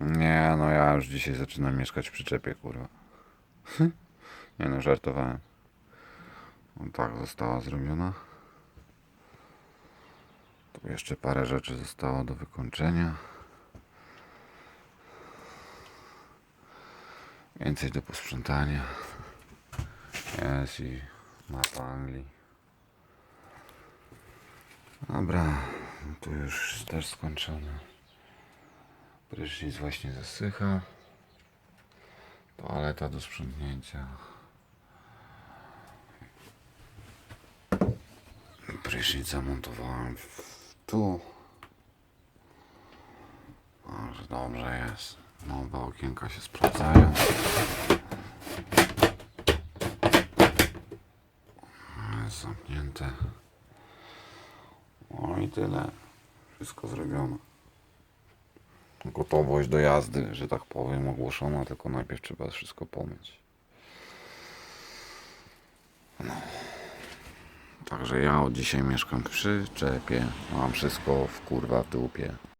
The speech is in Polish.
Nie, no ja już dzisiaj zaczynam mieszkać w przyczepie, kurwa. Nie no, żartowałem. No tak została zrobiona. Tu jeszcze parę rzeczy zostało do wykończenia. Więcej do posprzątania. Jest i mapa Anglii. Dobra, tu już też skończone. Prysznic właśnie zasycha. Toaleta do sprzątnięcia. Prysznic zamontowałem tu. Może dobrze jest. Nowe okienka się sprawdzają. Jest zamknięte. No i tyle. Wszystko zrobione. Gotowość do jazdy, że tak powiem, ogłoszona, tylko najpierw trzeba wszystko pomyć. No. Także ja od dzisiaj mieszkam w przyczepie. Mam wszystko w kurwa w dupie.